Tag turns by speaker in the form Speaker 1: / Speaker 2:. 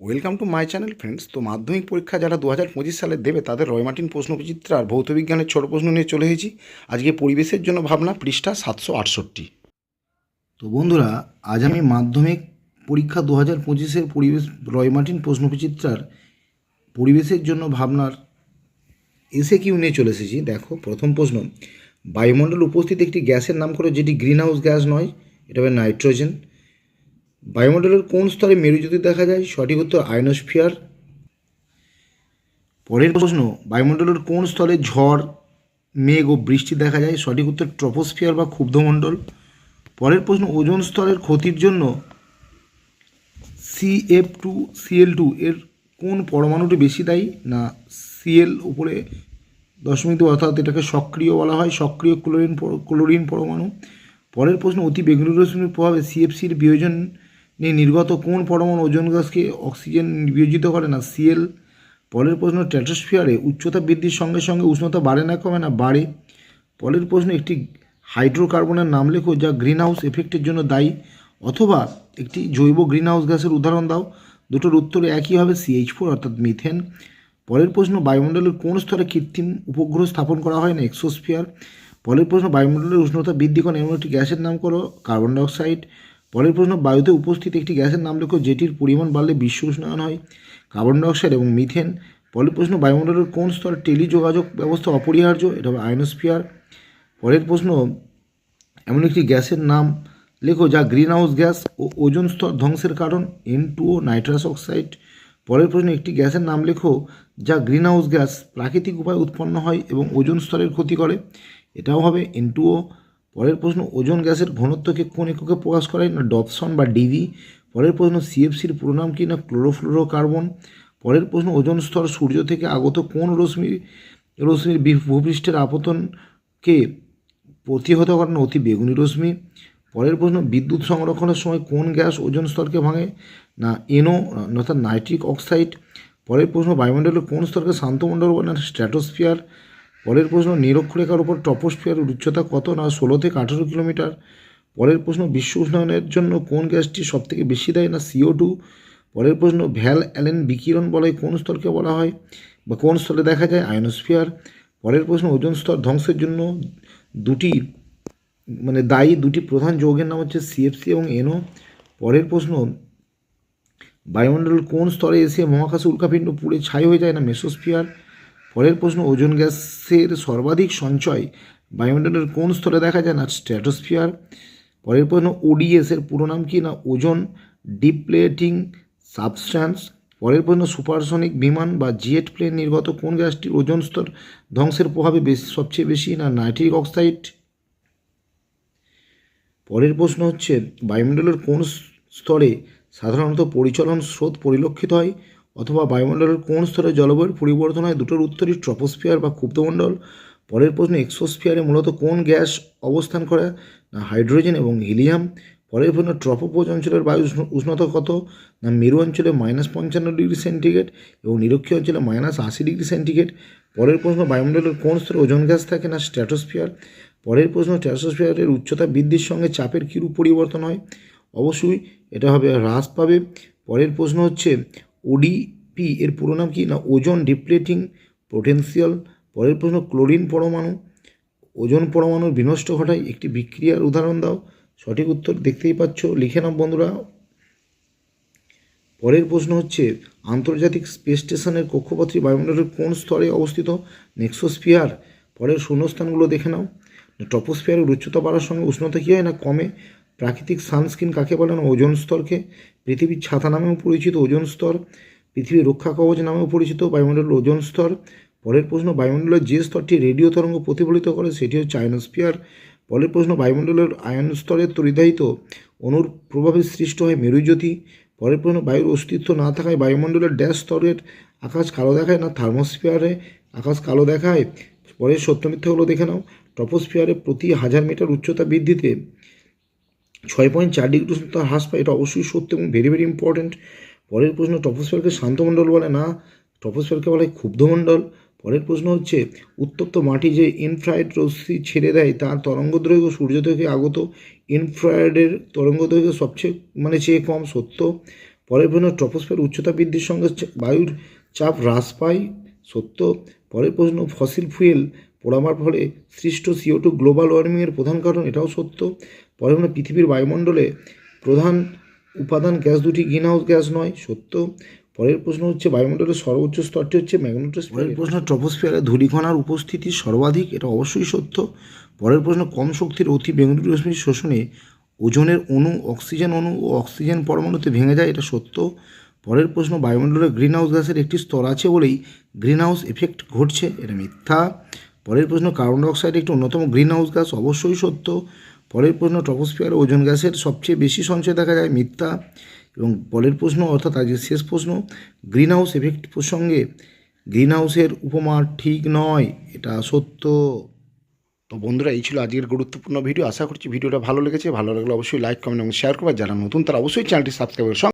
Speaker 1: Welcome to my channel friends তো মাধ্যমিক পরীক্ষা যারা দু হাজার পঁচিশ সালে দেবে, তাদের রয়মার্টিন প্রশ্নবিচিত্র আর ভৌতবিজ্ঞানের ছোট প্রশ্ন নিয়ে চলে এসেছি। আজকে পরিবেশের জন্য ভাবনা, পৃষ্ঠা সাতশো আটষট্টি। তো বন্ধুরা, আজ আমি মাধ্যমিক পরীক্ষা দু হাজার পঁচিশের পরিবেশ রয়মার্টিন প্রশ্নবিচিত্রার পরিবেশের জন্য ভাবনার এসে কিউ নিয়ে চলে এসেছি। দেখো, প্রথম প্রশ্ন। বায়ুমণ্ডল উপস্থিত একটি গ্যাসের নাম করে, যেটি গ্রিন হাউস গ্যাস নয়, এটা হবে নাইট্রোজেন। বায়ুমণ্ডলের কোন স্তরে মেরুজ্যোতি দেখা যায় সঠিক উত্তর আয়নোস্ফিয়ার পরের প্রশ্ন বায়ুমণ্ডলের কোন স্তরে ঝড় মেঘ ও বৃষ্টি দেখা যায় সঠিক উত্তর ট্রপোস্ফিয়ার বা ক্ষুব্ধমণ্ডল। পরের প্রশ্ন ওজোন স্তরের ক্ষতির জন্য সিএফ টু সিএল টু এর কোন পরমাণুটি বেশি দায়ী না সিএল উপরে দশমিক দুই, অর্থাৎ এটাকে সক্রিয় বলা হয় সক্রিয় ক্লোরিন ক্লোরিন পরমাণু? পরের প্রশ্ন অতি বেগুনি রশ্মির প্রভাবে সিএফসির বিয়োজন নিয়ে নির্গত কোন পরমাণু ওজন গ্যাসকে অক্সিজেন বিয়োজিত করে না? সিএল। পরের প্রশ্ন ট্র্যাটোস্ফিয়ারে উচ্চতা বৃদ্ধির সঙ্গে সঙ্গে উষ্ণতা বাড়ে না, কমে না? বাড়ে। পরের প্রশ্ন, একটি হাইড্রোকার্বনের নাম লেখো যা গ্রিন হাউস এফেক্টের জন্য দায়ী। অথবা একটি জৈব গ্রিন হাউস গ্যাসের উদাহরণ দাও। দুটোর উত্তরে একই হবে সিএইচ ফোর অর্থাৎ মিথেন। পরের প্রশ্ন, বায়ুমণ্ডলের কোন স্তরে কৃত্রিম উপগ্রহ স্থাপন করা হয় না, এক্সোস্ফিয়ার? পরের প্রশ্ন, বায়ুমণ্ডলের উষ্ণতা বৃদ্ধি করে এমন একটি গ্যাসের নাম করো, কার্বন ডাইঅক্সাইড। পরের প্রশ্ন, বায়ুতে উপস্থিত একটি গ্যাসের নাম লেখো, যেটির পরিমাণ বাড়লে বিশ্ব উষ্ণায়ন হয় কার্বন ডাইঅক্সাইড এবং মিথেন পরের প্রশ্ন, বায়ুমণ্ডলের কোন স্তরে টেলিযোগাযোগ ব্যবস্থা অপরিহার্য? এটা হবে আয়নোস্ফিয়ার পরের প্রশ্ন, এমন একটি গ্যাসের নাম লেখো যা গ্রিন হাউস গ্যাস ও ওজন স্তর ধ্বংসের কারণ N two O nitrous oxide পরের প্রশ্ন, একটি গ্যাসের নাম লেখো যা গ্রিন হাউস গ্যাস প্রাকৃতিক উপায়ে উৎপন্ন হয় এবং ওজন স্তরের ক্ষতি করে। এটাও হবে এন টু ও পরের প্রশ্ন, ওজোন গ্যাসের ঘনত্বকে কোন এককে প্রকাশ করে না ডপসন বা ডিভি? পরের প্রশ্ন, সিএফসির পুরো নাম কি না ক্লোরোফ্লোরোকার্বন? পরের প্রশ্ন, ওজন স্তর সূর্য থেকে আগত কোন রশ্মি, রশ্মির ভূপৃষ্ঠের আপতনকে প্রতিহত করে না অতি বেগুনি রশ্মি? পরের প্রশ্ন, বিদ্যুৎ সংরক্ষণের সময় কোন গ্যাস ওজন স্তরকে ভাঙে না এনো অর্থাৎ নাইট্রিক অক্সাইড? পরের প্রশ্ন বায়ুমণ্ডলের কোন স্তরকে শান্তমণ্ডল বলে না, স্ট্র্যাটোস্ফিয়ার? পরের প্রশ্ন, নিরক্ষরেখার উপর টপোস্ফিয়ারের উচ্চতা কত না ষোলো থেকে আঠেরো কিলোমিটার? পরের প্রশ্ন, বিশ্ব উষ্ণায়নের জন্য কোন গ্যাসটি সবথেকে বেশি দেয় না সিও টু পরের প্রশ্ন, ভ্যাল অ্যালেন বিকিরণ বলয় কোন স্তরকে বলা হয় বা কোন স্তরে দেখা যায় আয়নোস্ফিয়ার পরের প্রশ্ন, ওজন স্তর ধ্বংসের জন্য দুটি মানে দায়ী দুটি প্রধান যৌগের নাম হচ্ছে সিএফসি এবং এনও পরের প্রশ্ন, বায়ুমণ্ডল কোন স্তরে এসে মহাকাশে উল্কাপিণ্ড পুড়ে ছাই হয়ে যায় না মেসোস্ফিয়ার? পরের প্রশ্ন, ওজন গ্যাসের সর্বাধিক সঞ্চয় বায়ুমণ্ডলের কোন স্তরে দেখা যায় না? স্ট্র্যাটোস্ফিয়ার। পরের প্রশ্ন ওডিএস এর পুরো নাম কি না? ওজন ডিপ্লেটিং সাবস্ট্যান্স। পরের প্রশ্ন, সুপারসনিক বিমান বা জেট প্লেন নির্গত কোন গ্যাসটির ওজন স্তর ধ্বংসের প্রভাবে বেশি, সবচেয়ে বেশি না নাইট্রিক অক্সাইড? পরের প্রশ্ন হচ্ছে, বায়ুমণ্ডলের কোন স্তরে সাধারণত পরিচলন স্রোত পরিলক্ষিত হয়? অথবা বায়ুমণ্ডলের কোন স্তরে জলবায়ুর পরিবর্তন হয় দুটোর উত্তরই ট্রপোস্ফিয়ার বা ক্ষুব্ধমণ্ডল। পরের প্রশ্ন, এক্সোস্ফিয়ারে মূলত কোন গ্যাস অবস্থান করে? না, হাইড্রোজেন এবং হিলিয়াম। পরের প্রশ্ন, ট্রপোপোজ অঞ্চলের বায়ু উষ্ণতা কত? না, মেরু অঞ্চলে মাইনাস পঞ্চান্ন ডিগ্রি সেন্টিগ্রেড এবং নিরক্ষীয় অঞ্চলে মাইনাস আশি ডিগ্রি সেন্টিগ্রেড। পরের প্রশ্ন, বায়ুমণ্ডলের কোন স্তরে ওজন গ্যাস থাকে? না, স্ট্র্যাটোস্ফিয়ার। পরের প্রশ্ন, স্ট্র্যাটোস্ফিয়ারের উচ্চতা বৃদ্ধির সঙ্গে চাপের কীরূপ পরিবর্তন হয়? অবশ্যই এটা হবে হ্রাস পাবে। পরের প্রশ্ন হচ্ছে ওডিপি এর পুরো নাম কি? না, ওজন ডিপ্লেটিং পোটেন্সিয়াল পরের প্রশ্ন, ক্লোরিন পরমাণু। ওজন পরমাণুর বিনষ্ট ঘটায় একটি বিক্রিয়ার উদাহরণ দাও। সঠিক উত্তর দেখতেই পাচ্ছ। লিখে নাও বন্ধুরা। পরের প্রশ্ন হচ্ছে, আন্তর্জাতিক স্পেস স্টেশনের কক্ষপথটি বায়ুমণ্ডলের কোন স্তরে অবস্থিত? নেক্সোস্ফিয়ার। পরের শূন্যস্থানগুলো দেখে নাও। টপোস্ফিয়ারের উচ্চতা বাড়ার সঙ্গে উষ্ণতা কী হয়? না, কমে। প্রাকৃতিক সানস্ক্রিন কাকে বলে না, ওজন স্তরকে? পৃথিবীর ছাতা নামেও পরিচিত, ওজন স্তর। পৃথিবীর রক্ষা কবচ নামেও পরিচিত, বায়ুমণ্ডলের ওজন স্তর। পরের প্রশ্ন, বায়ুমণ্ডলের যে স্তরটি রেডিও তরঙ্গ প্রতিফলিত করে, সেটি হচ্ছে আয়নোস্ফিয়ার। পরের প্রশ্ন, বায়ুমণ্ডলের আয়ন স্তরের তরিদাহিত অনুর প্রভাবে সৃষ্ট হয় মেরুজ্যোতি। পরের প্রশ্ন, বায়ুর অস্তিত্ব না থাকায় বায়ুমণ্ডলের ড্যাশ স্তরের আকাশ কালো দেখায় না থার্মোস্ফিয়ারে আকাশ কালো দেখায়? পরের সত্য মিথ্যাগুলো দেখে নাও। টপোস্ফিয়ারে প্রতি হাজার মিটার উচ্চতা বৃদ্ধিতে ছয় পয়েন্ট চার ডিগ্রি উষ্ণতা হ্রাস পায়, এটা অবশ্যই সত্য এবং ভেরি ভেরি ইম্পর্ট্যান্ট পরের প্রশ্ন টপোস্ফিয়ারকে শান্তমণ্ডল বলে, না, টপোস্ফিয়ারকে বলা ক্ষুব্ধমণ্ডল পরের প্রশ্ন হচ্ছে, উত্তপ্ত মাটি যে ইনফ্রারেড রশ্মি ছেড়ে দেয়, তার তরঙ্গদৈর্ঘ্য সূর্য থেকে আগত ইনফ্রারেডের তরঙ্গদৈর্ঘ্য সবচেয়ে মানে চেয়ে কম সত্য। পরের প্রশ্ন ট্রপোস্ফিয়ার উচ্চতা বৃদ্ধির সঙ্গে বায়ুর চাপ হ্রাস পায়, সত্য। পরের প্রশ্ন, ফসিল ফুয়েল পোড়ামার ফলে সৃষ্ট সিও টু গ্লোবাল ওয়ার্মিংয়ের প্রধান কারণ, এটাও সত্য। পরের প্রশ্ন পৃথিবীর বায়ুমণ্ডলে প্রধান উপাদান গ্যাস দুটি গ্রিনহাউস গ্যাস নয়, সত্য। পরের প্রশ্ন হচ্ছে, বায়ুমণ্ডলের সর্বোচ্চ স্তরটি হচ্ছে ম্যাগনেটোস্ফিয়ার। পরের প্রশ্ন, ট্রপোস্ফিয়ারে ধূলিকণার উপস্থিতি সর্বাধিক, এটা অবশ্যই সত্য। পরের প্রশ্ন, কম শক্তির অতি রশ্মির শোষণে ওজনের অণু, অক্সিজেন অণু ও অক্সিজেন পরমাণুতে ভেঙে যায়, এটা সত্য। পরের প্রশ্ন, বায়ুমণ্ডলে গ্রিনহাউস গ্যাসের একটি স্তর আছে বলেই গ্রিনহাউস এফেক্ট ঘটছে, এটা মিথ্যা। পরের প্রশ্ন, কার্বন ডাইঅক্সাইড একটি অন্যতম গ্রিনহাউস গ্যাস অবশ্যই সত্য। পরের প্রশ্ন টপোস্ফিয়ার ওজন গ্যাসের সবচেয়ে বেশি সঞ্চয় দেখা যায় মিথ্যা এবং পরের প্রশ্ন অর্থাৎ আজকের শেষ প্রশ্ন গ্রিন হাউস এফেক্ট প্রসঙ্গে গ্রিন হাউসের উপমা ঠিক নয়, এটা সত্য। তো বন্ধুরা, এই ছিল আজকের গুরুত্বপূর্ণ ভিডিও। আশা করছি ভিডিওটা ভালো লেগেছে। ভালো লাগলে অবশ্যই লাইক কমেন্ট এবং শেয়ার করবার যারা নতুন, তারা অবশ্যই চ্যানেলটি সাবস্ক্রাইব করে